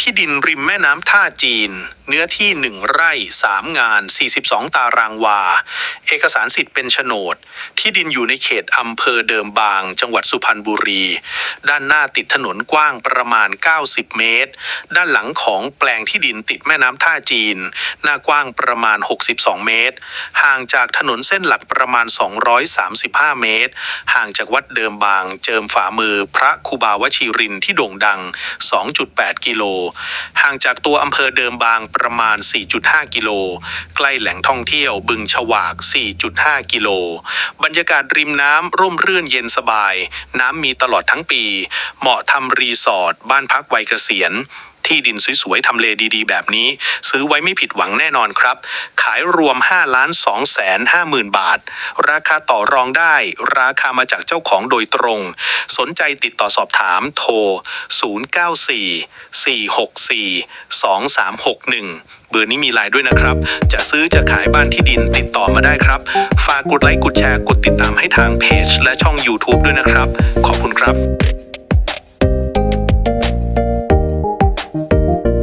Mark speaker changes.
Speaker 1: ที่ดินริมแม่น้ำท่าจีน เนื้อที่ 1 ไร่ 3 งาน 42 ตารางวา เอกสารสิทธิ์เป็นโฉนด ที่ดินอยู่ในเขตอำเภอเดิมบาง จังหวัดสุพรรณบุรี ด้านหน้าติดถนนกว้างประมาณ 90 เมตร ด้านหลังของแปลงที่ดินติดแม่น้ำท่าจีน หน้ากว้างประมาณ 62 เมตร ห่างจากถนนเส้นหลักประมาณ 235 เมตร ห่างจากวัดเดิมบาง เจิมฝ่ามือพระคูบาวชิรินที่โด่งดัง 2.8 กิโลห่างจากตัวอำเภอเดิมบางประมาณ 4.5 กิโล ใกล้แหล่งท่องเที่ยวบึงฉวาก 4.5 กิโล บรรยากาศริมน้ำร่มรื่นเย็นสบาย น้ำมีตลอดทั้งปี เหมาะทำรีสอร์ทบ้านพักวัยเกษียณ ที่ดินสวยๆทำเลดีๆ แบบนี้ ซื้อไว้ไม่ผิดหวังแน่นอนครับ ขายรวม5ล้าน2แสน5หมื่นบาท ราคาต่อรองได้ ราคามาจากเจ้าของโดยตรง สนใจติดต่อสอบถามโทร 094 464 2361 เบอร์นี้มีไลน์ด้วยนะครับ จะซื้อจะขายบ้านที่ดินติดต่อมาได้ครับ ฝากกดไลค์กดแชร์กดติดตามให้ทางเพจและช่อง YouTube ด้วยนะครับ ขอบคุณครับ